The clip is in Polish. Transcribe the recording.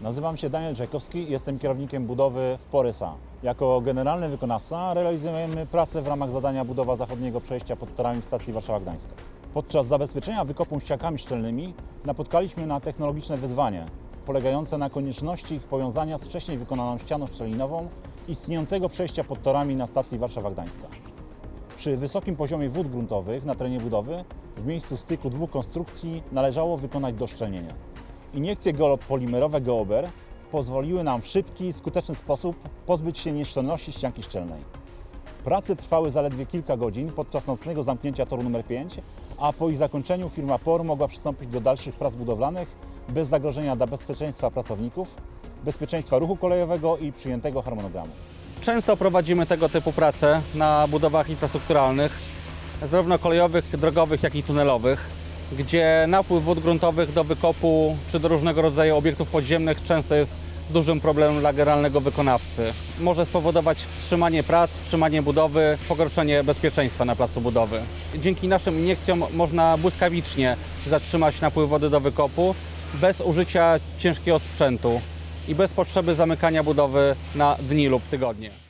Nazywam się Daniel Czajkowski jestem kierownikiem budowy w Porysa. Jako generalny wykonawca realizujemy pracę w ramach zadania budowa zachodniego przejścia pod torami w stacji Warszawa-Gdańska. Podczas zabezpieczenia wykopu ścianami szczelnymi napotkaliśmy na technologiczne wyzwanie polegające na konieczności ich powiązania z wcześniej wykonaną ścianą szczelinową istniejącego przejścia pod torami na stacji Warszawa-Gdańska. Przy wysokim poziomie wód gruntowych na terenie budowy w miejscu styku dwóch konstrukcji należało wykonać doszczelnienie. Iniekcje geopolimerowe Geober pozwoliły nam w szybki, skuteczny sposób pozbyć się nieszczelności ścianki szczelnej. Prace trwały zaledwie kilka godzin podczas nocnego zamknięcia toru numer 5, a po ich zakończeniu firma POR mogła przystąpić do dalszych prac budowlanych bez zagrożenia dla bezpieczeństwa pracowników, bezpieczeństwa ruchu kolejowego i przyjętego harmonogramu. Często prowadzimy tego typu prace na budowach infrastrukturalnych, zarówno kolejowych, drogowych, jak i tunelowych, gdzie napływ wód gruntowych do wykopu czy do różnego rodzaju obiektów podziemnych często jest dużym problemem dla generalnego wykonawcy. Może spowodować wstrzymanie prac, wstrzymanie budowy, pogorszenie bezpieczeństwa na placu budowy. Dzięki naszym iniekcjom można błyskawicznie zatrzymać napływ wody do wykopu bez użycia ciężkiego sprzętu i bez potrzeby zamykania budowy na dni lub tygodnie.